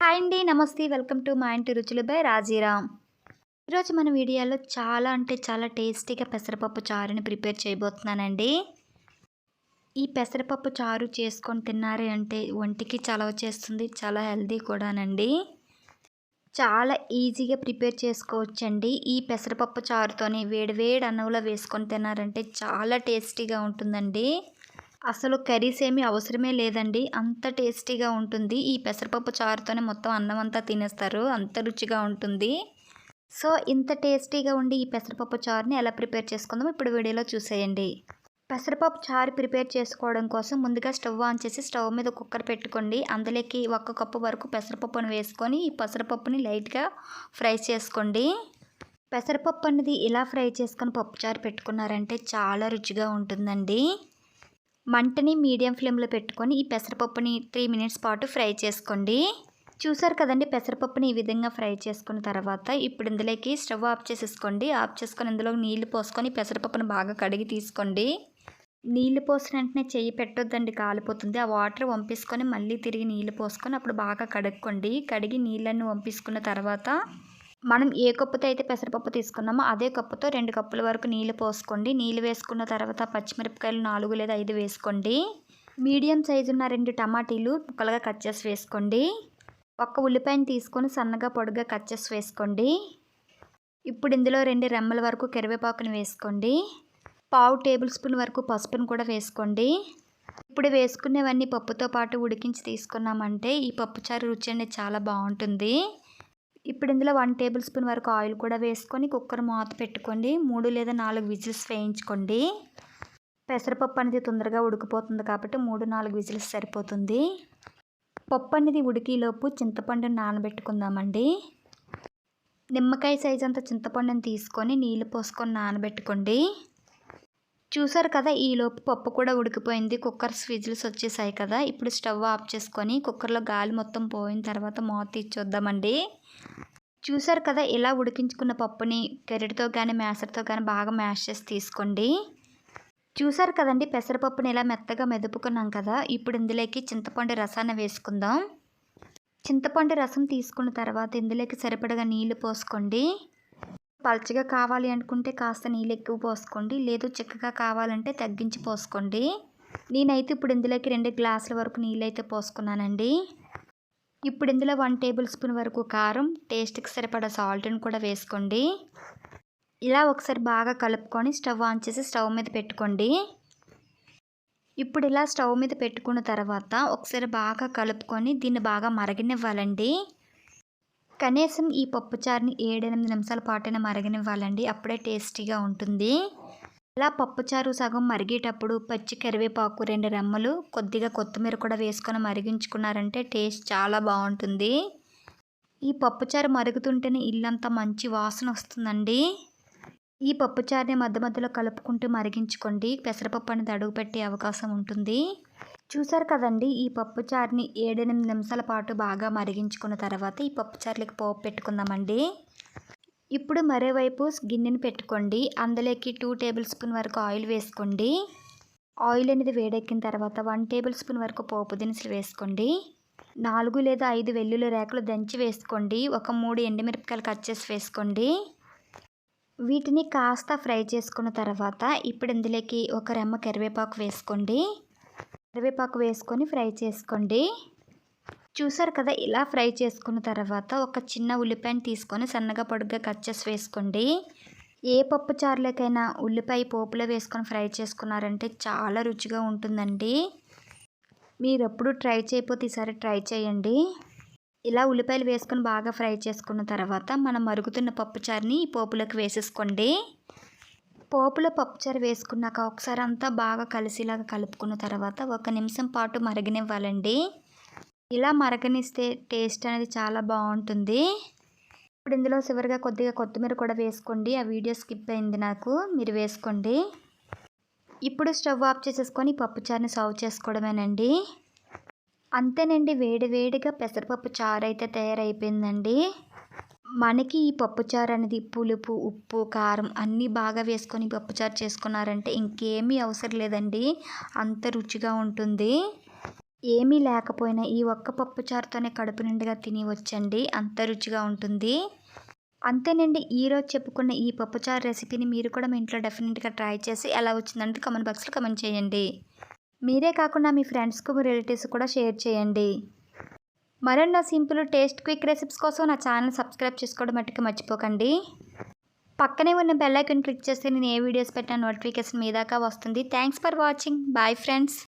Hi అండి నమస్తే. Welcome to మా ఇంటి రుచులు బై రాజీరామ్. ఈరోజు మన వీడియోలో చాలా అంటే చాలా టేస్టీగా పెసరపప్పు చారుని ప్రిపేర్ చేయబోతున్నానండి. ఈ పెసరపప్పు చారు చేసుకొని తిన్నారే అంటే ఒంటికి చలవ చేస్తుంది చాలా హెల్దీ కూడానండి. చాలా ఈజీగా ప్రిపేర్ చేసుకోవచ్చండి. ఈ పెసరపప్పు చారుతోని వేడివేడి అన్నంలో వేసుకొని తిన్నారంటే చాలా టేస్టీగా ఉంటుందండి. అసలు కర్రీస్ ఏమీ అవసరమే లేదండి. అంత టేస్టీగా ఉంటుంది. ఈ పెసరపప్పు చారుతోనే మొత్తం అన్నం అంతా తినేస్తారు. అంత రుచిగా ఉంటుంది. సో ఇంత టేస్టీగా ఉండి ఈ పెసరపప్పు చారుని ఎలా ప్రిపేర్ చేసుకుందాం ఇప్పుడు వీడియోలో చూసేయండి. పెసరపప్పు చారు ప్రిపేర్ చేసుకోవడం కోసం ముందుగా స్టవ్ ఆన్ చేసి స్టవ్ మీద కుక్కర్ పెట్టుకోండి. అందులోకి ఒక్క కప్పు వరకు పెసరపప్పును వేసుకొని ఈ పెసరపప్పుని లైట్గా ఫ్రై చేసుకోండి. పెసరపప్పు అనేది ఇలా ఫ్రై చేసుకొని పప్పుచారు పెట్టుకున్నారంటే చాలా రుచిగా ఉంటుందండి. మంటని మీడియం ఫ్లేమ్లో పెట్టుకొని ఈ పెసరపప్పుని త్రీ మినిట్స్ పాటు ఫ్రై చేసుకోండి. చూసారు కదండి పెసరపప్పుని ఈ విధంగా ఫ్రై చేసుకున్న తర్వాత ఇప్పుడు ఇందులోకి స్టవ్ ఆఫ్ చేసేసుకోండి. ఆఫ్ చేసుకొని ఇందులో నీళ్ళు పోసుకొని పెసరపప్పును బాగా కడిగి తీసుకోండి. నీళ్ళు పోసిన వెంటనే చెయ్యి పెట్టొద్దండి కాలిపోతుంది. ఆ వాటర్ వంపేసుకొని మళ్ళీ తిరిగి నీళ్ళు పోసుకొని అప్పుడు బాగా కడుక్కోండి. కడిగి నీళ్ళన్ని వంపేసుకున్న తర్వాత మనం ఏ కప్పుతో అయితే పెసరపప్పు తీసుకున్నామో అదే కప్పుతో రెండు కప్పుల వరకు నీళ్ళు పోసుకోండి. నీళ్ళు వేసుకున్న తర్వాత పచ్చిమిరపకాయలు నాలుగు లేదా ఐదు వేసుకోండి. మీడియం సైజు ఉన్న రెండు టమాటీలు ముక్కలుగా కట్ చేసి వేసుకోండి. ఒక్క ఉల్లిపాయను తీసుకొని సన్నగా పొడుగా కట్ చేసి వేసుకోండి. ఇప్పుడు ఇందులో రెండు రెమ్మల వరకు కరివేపాకుని వేసుకోండి. పావు టేబుల్ స్పూన్ వరకు పసుపును కూడా వేసుకోండి. ఇప్పుడు వేసుకునేవన్నీ పప్పుతో పాటు ఉడికించి తీసుకున్నామంటే ఈ పప్పుచారు రుచి అనేది చాలా బాగుంటుంది. ఇప్పుడు ఇందులో వన్ టేబుల్ స్పూన్ వరకు ఆయిల్ కూడా వేసుకొని కుక్కర్ మూత పెట్టుకోండి. మూడు లేదా నాలుగు విజిల్స్ వేయించుకోండి. పెసరపప్పు అనేది తొందరగా ఉడికిపోతుంది కాబట్టి మూడు నాలుగు విజిల్స్ సరిపోతుంది. పప్పు అనేది ఉడికిలోపు చింతపండుని నానబెట్టుకుందామండి. నిమ్మకాయ సైజ్ అంత చింతపండుని తీసుకొని నీళ్ళు పోసుకొని నానబెట్టుకోండి. చూసారు కదా ఈలోపు పప్పు కూడా ఉడికిపోయింది. కుక్కర్స్ విజిల్స్ వచ్చేసాయి కదా. ఇప్పుడు స్టవ్ ఆఫ్ చేసుకొని కుక్కర్లో గాలి మొత్తం పోయిన తర్వాత మూత తీర్చొద్దామండి చూసారు కదా ఇలా ఉడికించుకున్న పప్పుని గరిటతో కానీ మేసర్తో కానీ బాగా మ్యాష్ చేసి తీసుకోండి. చూసారు కదండి పెసరపప్పుని ఇలా మెత్తగా మెదుపుకున్నాం కదా ఇప్పుడు ఇందులోకి చింతపండు రసాన్ని వేసుకుందాం. చింతపండు రసం తీసుకున్న తర్వాత ఇందులోకి సరిపడగా నీళ్ళు పోసుకోండి. పలచగా కావాలి అనుకుంటే కాస్త నీళ్ళు ఎక్కువ పోసుకోండి లేదు చిక్కగా కావాలంటే తగ్గించి పోసుకోండి. నేనైతే ఇప్పుడు ఇందులోకి రెండు గ్లాసుల వరకు నీళ్ళు అయితే పోసుకున్నానండి. ఇప్పుడు ఇందులో వన్ టేబుల్ స్పూన్ వరకు కారం టేస్ట్కి సరిపడా సాల్ట్ని కూడా వేసుకోండి. ఇలా ఒకసారి బాగా కలుపుకొని స్టవ్ ఆన్ చేసి స్టవ్ మీద పెట్టుకోండి. ఇప్పుడు ఇలా స్టవ్ మీద పెట్టుకున్న తర్వాత ఒకసారి బాగా కలుపుకొని దీన్ని బాగా మరగనివ్వాలండి. కనీసం ఈ పప్పుచారుని ఏడెనిమిది నిమిషాల పాటైనా మరగనివ్వాలండి. అప్పుడే టేస్టీగా ఉంటుంది. ఇలా పప్పుచారు సగం మరిగేటప్పుడు పచ్చి కరివేపాకు రెండు రెమ్మలు కొద్దిగా కొత్తిమీర కూడా వేసుకొని మరిగించుకున్నారంటే టేస్ట్ చాలా బాగుంటుంది. ఈ పప్పుచారు మరుగుతుంటేనే ఇల్లంతా మంచి వాసన వస్తుందండి. ఈ పప్పుచారుని మధ్య మధ్యలో కలుపుకుంటూ మరిగించుకోండి. పెసరపప్పు అనేది అడుగు పెట్టే అవకాశం ఉంటుంది. చూసారు కదండి ఈ పప్పుచారుని ఏడెనిమిది నిమిషాల పాటు బాగా మరిగించుకున్న తర్వాత ఈ పప్పుచారులకి పోపు పెట్టుకుందామండి. ఇప్పుడు మరోవైపు గిన్నెని పెట్టుకోండి. అందులోకి టూ టేబుల్ స్పూన్ వరకు ఆయిల్ వేసుకోండి. ఆయిల్ అనేది వేడెక్కిన తర్వాత వన్ టేబుల్ స్పూన్ వరకు పోపు దినుసులు వేసుకోండి. నాలుగు లేదా ఐదు వెల్లుల్లి రేకులు దంచి వేసుకోండి. ఒక మూడు ఎండుమిరపకాయలు కట్ చేసి వేసుకోండి. వీటిని కాస్త ఫ్రై చేసుకున్న తర్వాత ఇప్పుడు ఇందులోకి ఒక రెమ్మ కరివేపాకు వేసుకోండి. కరివేపాకు వేసుకొని ఫ్రై చేసుకోండి. చూసారు కదా ఇలా ఫ్రై చేసుకున్న తర్వాత ఒక చిన్న ఉల్లిపాయని తీసుకొని సన్నగా పొడుగ్గా కట్ చేసి వేసుకోండి. ఏ పప్పు చారులకైనా ఉల్లిపాయ పోపులో వేసుకొని ఫ్రై చేసుకున్నారంటే చాలా రుచిగా ఉంటుందండి. మీరు ఎప్పుడు ట్రై చేయకపోతే ఈసారి ట్రై చేయండి. ఇలా ఉల్లిపాయలు వేసుకొని బాగా ఫ్రై చేసుకున్న తర్వాత మనం మరుగుతున్న పప్పుచారుని పోపులోకి వేసేసుకోండి. పోపులో పప్పుచారు వేసుకున్నాక ఒకసారి అంతా బాగా కలిసిలాగా కలుపుకున్న తర్వాత ఒక నిమిషం పాటు మరగనివ్వాలండి. ఇలా మరగనిస్తే టేస్ట్ అనేది చాలా బాగుంటుంది. ఇప్పుడు ఇందులో చివరిగా కొద్దిగా కొత్తిమీర కూడా వేసుకోండి. ఆ వీడియో స్కిప్ అయింది నాకు మీరు వేసుకోండి. ఇప్పుడు స్టవ్ ఆఫ్ చేసేసుకొని పప్పుచారుని సర్వ్ చేసుకోవడమేనండి. అంతేనండి వేడి వేడిగా పెసరపప్పు చారు అయితే తయారైపోయిందండి. మనకి ఈ పప్పుచారు అనేది పులుపు ఉప్పు కారం అన్నీ బాగా వేసుకొని పప్పుచారు చేసుకున్నారంటే ఇంకేమీ అవసరం లేదండి. అంత రుచిగా ఉంటుంది. ఏమీ లేకపోయినా ఈ ఒక్క పప్పుచారుతోనే కడుపు నిండుగా తిని వచ్చండి. అంత రుచిగా ఉంటుంది. అంతేనండి ఈరోజు చెప్పుకున్న ఈ పప్పుచారు రెసిపీని మీరు కూడా మీ ఇంట్లో డెఫినెట్గా ట్రై చేసి ఎలా వచ్చిందంటే కమెంట్ బాక్స్లో కమెంట్ చేయండి. మీరే కాకుండా మీ ఫ్రెండ్స్కు మీ రిలేటివ్స్ కూడా షేర్ చేయండి. మరెన్నో సింపుల్ టేస్ట్ క్విక్ రెసిపీస్ కోసం నా ఛానల్ సబ్స్క్రైబ్ చేసుకోవడం మట్టుకు మర్చిపోకండి. పక్కనే ఉన్న బెల్ క్లిక్ చేస్తే నేను ఏ వీడియోస్ పెట్టిన నోటిఫికేషన్ మీ దాకా వస్తుంది. Thanks for watching. Bye friends.